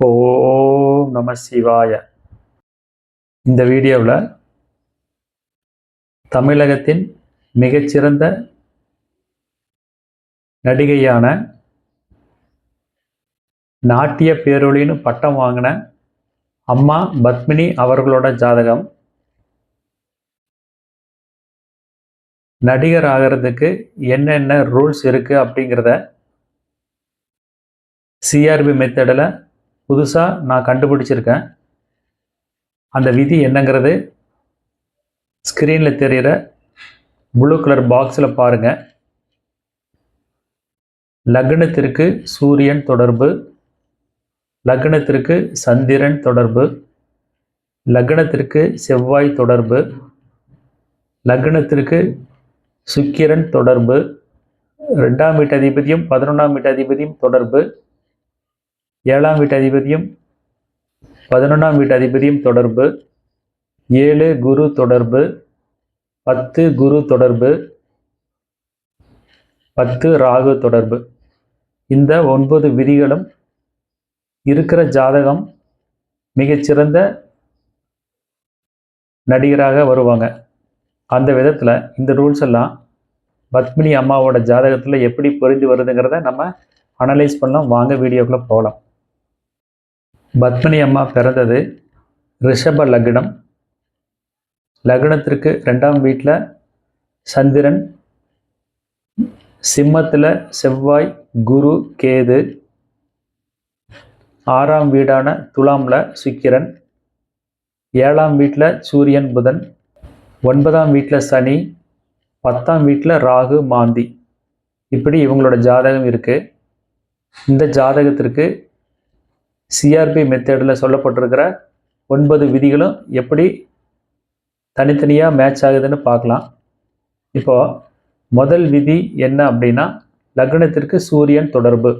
ஓம் நம சிவாய. இந்த வீடியோவில் தமிழகத்தின் மிகச்சிறந்த நடிகையான நாட்டிய பேரொழின்னு பட்டம் வாங்கின அம்மா பத்மினி அவர்களோட ஜாதகம் நடிகர் ஆகிறதுக்கு என்னென்ன ரூல்ஸ் இருக்குது அப்படிங்கிறத சிஆர்பி மெத்தடில் புதுசாக நான் கண்டுபிடிச்சிருக்கேன். அந்த விதி என்னங்கிறது ஸ்க்ரீனில் தெரிகிற ப்ளூ கலர் பாக்ஸில் பாருங்கள் லக்னத்திற்கு சூரியன் தொடர்பு லக்னத்திற்கு சந்திரன் தொடர்பு லக்னத்திற்கு செவ்வாய் தொடர்பு லக்னத்திற்கு சுக்கிரன் தொடர்பு ரெண்டாம் வீட்டு அதிபதியும் பதினொன்றாம் வீட்டு அதிபதியும் தொடர்பு. ஏழாம் வீட்டு அதிபதியும் பதினொன்றாம் வீட்டு அதிபதியும் தொடர்பு. ஏழு குரு தொடர்பு. பத்து குரு தொடர்பு. பத்து ராகு தொடர்பு. இந்த ஒன்பது விதிகளும் இருக்கிற ஜாதகம் மிகச்சிறந்த நடிகராக வருவாங்க. அந்த விதத்தில் இந்த ரூல்ஸ் எல்லாம் பத்மினி அம்மாவோட ஜாதகத்தில் எப்படி புரிந்து வருதுங்கிறத நம்ம அனலைஸ் பண்ணலாம். வாங்க வீடியோக்குள்ளே போகலாம். பத்மினி அம்மா பிறந்தது ரிஷப லக்னம். லக்னத்திற்கு ரெண்டாம் வீட்டில் சந்திரன் சிம்மத்தில் செவ்வாய் குரு கேது. ஆறாம் வீடான துலாமில் சுக்கிரன். ஏழாம் வீட்டில் சூரியன் புதன். ஒன்பதாம் வீட்டில் சனி. பத்தாம் வீட்டில் ராகு மாந்தி. இப்படி இவங்களோட ஜாதகம் இருக்குது இந்த ஜாதகத்திற்கு சிஆர்பி மெத்தேடில் சொல்லப்பட்டிருக்கிற ஒன்பது விதிகளும் எப்படி தனித்தனியாக மேட்ச் ஆகுதுன்னு பார்க்கலாம். இப்போது முதல் விதி என்ன அப்படின்னா லக்னத்திற்கு சூரியன் தொடர்பு.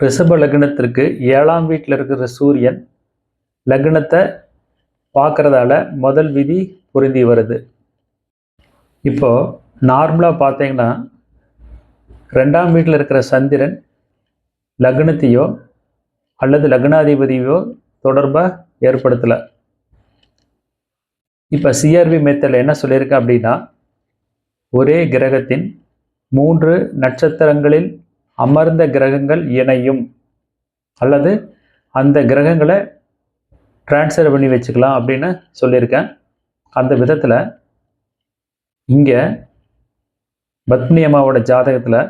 ரிஷப லக்னத்திற்கு ஏழாம் வீட்டில் இருக்கிற சூரியன் லக்னத்தை பார்க்குறதால முதல் விதி பொருந்தி வருது. இப்போது நார்மலாக பார்த்தீங்கன்னா ரெண்டாம் வீட்டில் இருக்கிற சந்திரன் லக்னத்தையோ அல்லது லக்னாதிபதியோ தொடர்பாக ஏற்படுத்தலை. இப்போ சிஆர்பி மெத்தடில் என்ன சொல்லியிருக்கேன் அப்படின்னா ஒரே கிரகத்தின் மூன்று நட்சத்திரங்களில் அமர்ந்த கிரகங்கள் இணையும். அல்லது அந்த கிரகங்களை ட்ரான்ஸ்ஃபர் பண்ணி வச்சுக்கலாம் அப்படின்னு சொல்லியிருக்கேன். அந்த விதத்தில் இங்கே பத்மினி அம்மாவோட ஜாதகத்தில்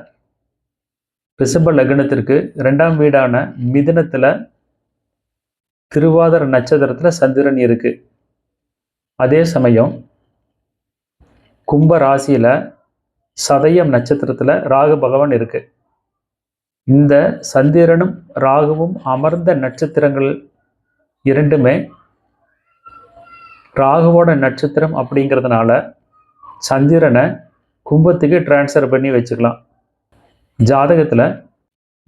ரிஷப லக்னத்திற்கு ரெண்டாம் வீடான மிதனத்தில் திருவாதிர நட்சத்திரத்தில் சந்திரன் இருக்குது அதே சமயம் கும்ப ராசியில் சதயம் நட்சத்திரத்தில் ராகு பகவான் இருக்குது இந்த சந்திரனும் ராகுவும் அமர்ந்த நட்சத்திரங்கள் இரண்டுமே ராகுவோட நட்சத்திரம் அப்படிங்கிறதுனால சந்திரனை கும்பத்துக்கு டிரான்ஸ்ஃபர் பண்ணி வச்சுக்கலாம். ஜாதகத்தில்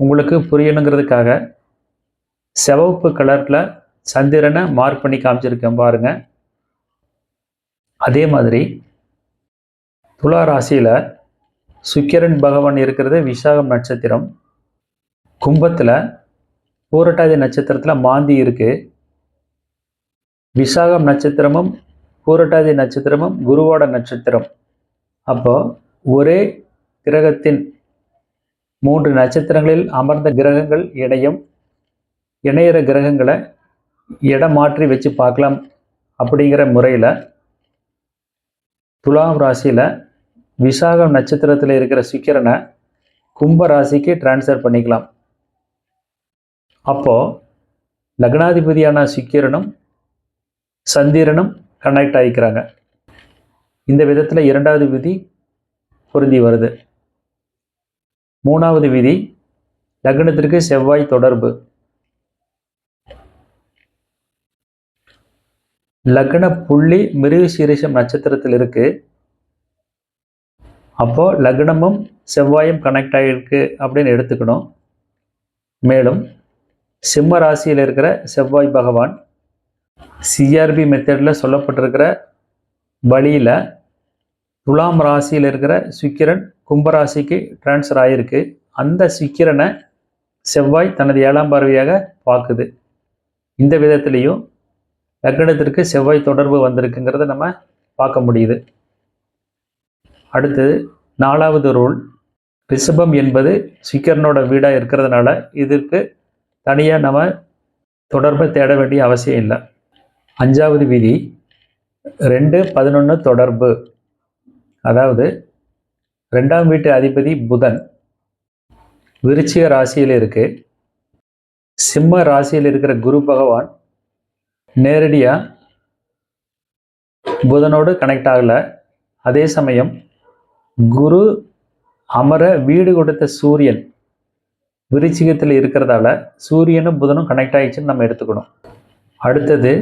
உங்களுக்கு புரியணுங்கிறதுக்காக சிவப்பு கலரில் சந்திரனை மார்க் பண்ணி காமிச்சிருக்கேன் பாருங்க. அதே மாதிரி துலா ராசியில் சுக்கிரன் பகவான் இருக்கிறது விசாகம் நட்சத்திரம். கும்பத்தில் பூரட்டாதி நட்சத்திரத்தில் மாந்தி இருக்குது விசாகம் நட்சத்திரமும் பூரட்டாதி நட்சத்திரமும் குருவோட நட்சத்திரம். அப்போ ஒரே கிரகத்தின் மூன்று நட்சத்திரங்களில் அமர்ந்த கிரகங்கள் இணையும் இணையிற கிரகங்களை இடம் மாற்றி வச்சு பார்க்கலாம் அப்படிங்கிற முறையில் துலாம் ராசியில் விசாகம் நட்சத்திரத்தில் இருக்கிற சுக்கிரனை கும்ப ராசிக்கு டிரான்ஸ்ஃபர் பண்ணிக்கலாம். அப்போது லக்னாதிபதியான சுக்கிரனும் சந்திரனும் கனெக்ட் ஆகிக்கிறாங்க இந்த விதத்தில் இரண்டாவது விதி பொருந்தி வருது. மூணாவது விதி லக்னத்திற்கு செவ்வாய் தொடர்பு. லக்ன புள்ளி மிருக சீரிஷம் நட்சத்திரத்தில் இருக்கு. அப்போ லக்னமும் செவ்வாயும் கனெக்ட் ஆகிருக்கு அப்படின்னு எடுத்துக்கணும். மேலும் சிம்ம ராசியில் இருக்கிற செவ்வாய் பகவான் சிஆர்பி மெத்தடில் சொல்லப்பட்டிருக்கிற வழியில் துலாம் ராசியில் இருக்கிற சுக்கிரன் கும்பராசிக்கு டிரான்ஸ்ஃபர் ஆகிருக்கு அந்த சுக்கிரனை செவ்வாய் தனது ஏழாம் பார்வையாக பார்க்குது. இந்த விதத்திலையும் லக்னத்திற்கு செவ்வாய் தொடர்பு வந்திருக்குங்கிறத நம்ம பார்க்க முடியுது. அடுத்தது நாலாவது ரூல் ரிஷபம் என்பது சுக்கிரனோட வீடாக இருக்கிறதுனால இதற்கு தனியாக நம்ம தொடர்பை தேட வேண்டிய அவசியம் இல்லை. அஞ்சாவது விதி ரெண்டு பதினொன்று தொடர்பு. அதாவது ரெண்டாம் வீட்டு அதிபதி புதன் விருச்சிக ராசியில் இருக்கு. சிம்ம ராசியில் இருக்கிற குரு பகவான் நேரடியாக புதனோடு கனெக்ட் ஆகலை. அதே சமயம் குரு அமர வீடு கொடுத்த சூரியன் விருச்சிகத்தில் இருக்கிறதால சூரியனும் புதனும் கனெக்ட் ஆகிடுச்சுன்னு நம்ம எடுத்துக்கணும். அடுத்தது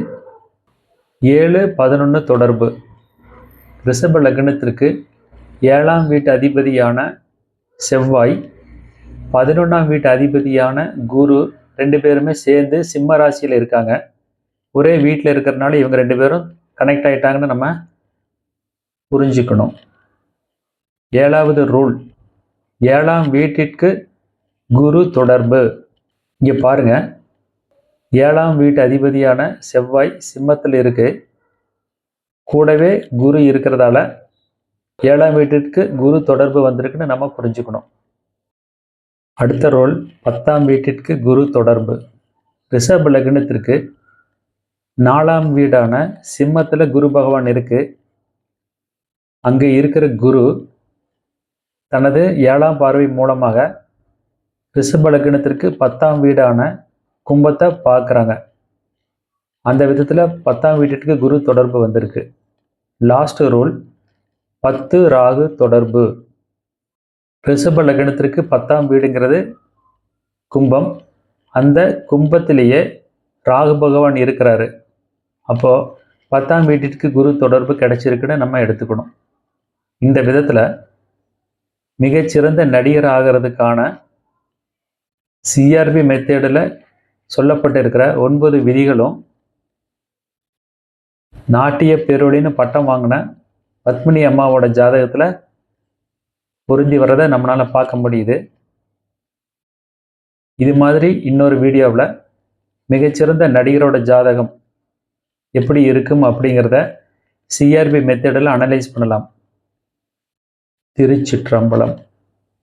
ஏழு பதினொன்று தொடர்பு. ரிஷப லக்னத்திற்கு ஏழாம் வீட்டு அதிபதியான செவ்வாய் பதினொன்றாம் வீட்டு அதிபதியான குரு ரெண்டு பேருமே சேர்ந்து சிம்ம ராசியில் இருக்காங்க. ஒரே வீட்டில் இருக்கிறதுனால இவங்க ரெண்டு பேரும் கனெக்ட் ஆகிட்டாங்கன்னு நம்ம புரிஞ்சுக்கணும். ஏழாவது ரூல் ஏழாம் வீட்டிற்கு குரு தொடர்பு. இங்கே பாருங்கள் ஏழாம் வீட்டு அதிபதியான செவ்வாய் சிம்மத்தில் இருக்குது கூடவே குரு இருக்கிறதால ஏழாம் வீட்டிற்கு குரு தொடர்பு வந்திருக்குன்னு நம்ம புரிஞ்சுக்கணும். அடுத்த ரோல் பத்தாம் வீட்டிற்கு குரு தொடர்பு. ரிஷப லக்னத்திற்கு நாலாம் வீடான சிம்மத்தில் குரு பகவான் இருக்கு. அங்கே இருக்கிற குரு தனது ஏழாம் பார்வை மூலமாக ரிஷப லக்னத்திற்கு பத்தாம் வீடான கும்பத்தை பார்க்குறாங்க. அந்த விதத்தில் பத்தாம் வீட்டிற்கு குரு தொடர்பு வந்திருக்கு. லாஸ்ட் ரூல் பத்து ராகு தொடர்பு. ரிஷப லக்னத்திற்கு பத்தாம் வீடுங்கிறது கும்பம். அந்த கும்பத்திலேயே ராகு பகவான் இருக்கிறாரு. அப்போது பத்தாம் வீட்டிற்கு குரு தொடர்பு கிடைச்சிருக்குன்னு நம்ம எடுத்துக்கணும். இந்த விதத்தில் மிகச்சிறந்த நடிகர் ஆகிறதுக்கான சிஆர்பி மெத்தேடில் சொல்லப்பட்டிருக்கிற ஒன்பது விதிகளும் நாட்டிய பேரொழின்னு பட்டம் வாங்கின பத்மினி அம்மாவோட ஜாதகத்தில் பொருந்தி வர்றதை நம்மளால் பார்க்க முடியுது. இது மாதிரி இன்னொரு வீடியோவில் மிகச்சிறந்த நடிகரோட ஜாதகம் எப்படி இருக்கும் அப்படிங்கிறத சிஆர்பி மெத்தடில் அனலைஸ் பண்ணலாம். திருச்சிற்றம்பலம்.